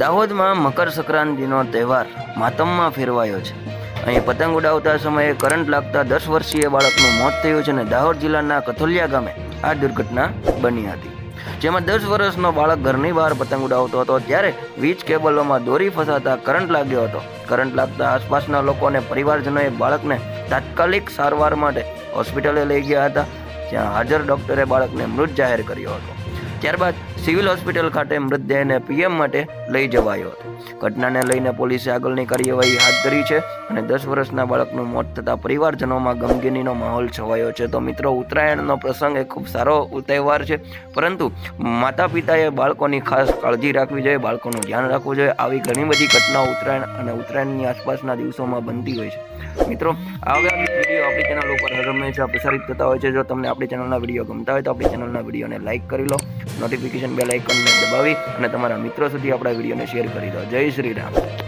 દાહોદમાં મકર સંક્રાંતિનો તહેવાર માતમમાં ફેરવાયો છે. અહીં પતંગ ઉડાવતા સમયે કરંટ લાગતા દસ વર્ષીય બાળકનું મોત થયું છે અને દાહોદ જિલ્લાના કથોલિયા ગામે આ દુર્ઘટના બની હતી. જેમાં દસ વર્ષનો બાળક ઘરની બહાર પતંગ ઉડાવતો હતો ત્યારે વીજ કેબલોમાં દોરી ફસાતા કરંટ લાગ્યો હતો. કરંટ લાગતા આસપાસના લોકો અને પરિવારજનોએ બાળકને તાત્કાલિક સારવાર માટે હોસ્પિટલે લઈ ગયા હતા, જ્યાં હાજર ડોક્ટરે બાળકને મૃત જાહેર કર્યો હતો. ત્યારબાદ સિવિલ હોસ્પિટલ ખાતે મૃતદેહને પીએમ માટે લઈ જવાયો હતો. ઘટનાને લઈને પોલીસે આગળની કાર્યવાહી હાથ ધરી છે અને દસ વર્ષના બાળકનું મોત થતાં પરિવારજનોમાં ગમગીનીનો માહોલ છવાયો છે. તો મિત્રો, ઉત્તરાયણનો પ્રસંગ એ ખૂબ સારો તહેવાર છે, પરંતુ માતા પિતાએ બાળકોની ખાસ કાળજી રાખવી જોઈએ, બાળકોનું ધ્યાન રાખવું જોઈએ. આવી ઘણી બધી ઘટનાઓ ઉત્તરાયણ અને ઉત્તરાયણની આસપાસના દિવસોમાં બનતી હોય છે. મિત્રો, આવા વીડિયો આપણી ચેનલ ઉપર હર હંમેશા પ્રસારિત થતા હોય છે. જો તમને આપણી ચેનલના વીડિયો ગમતા હોય તો આપણી ચેનલના વિડીયોને લાઇક કરી લો નોટિફિકેશન બેલ આઇકનને દબાવી અને તમારા મિત્રો સુધી આપણા વિડીયોને શેર કરી દો. જય શ્રી રામ.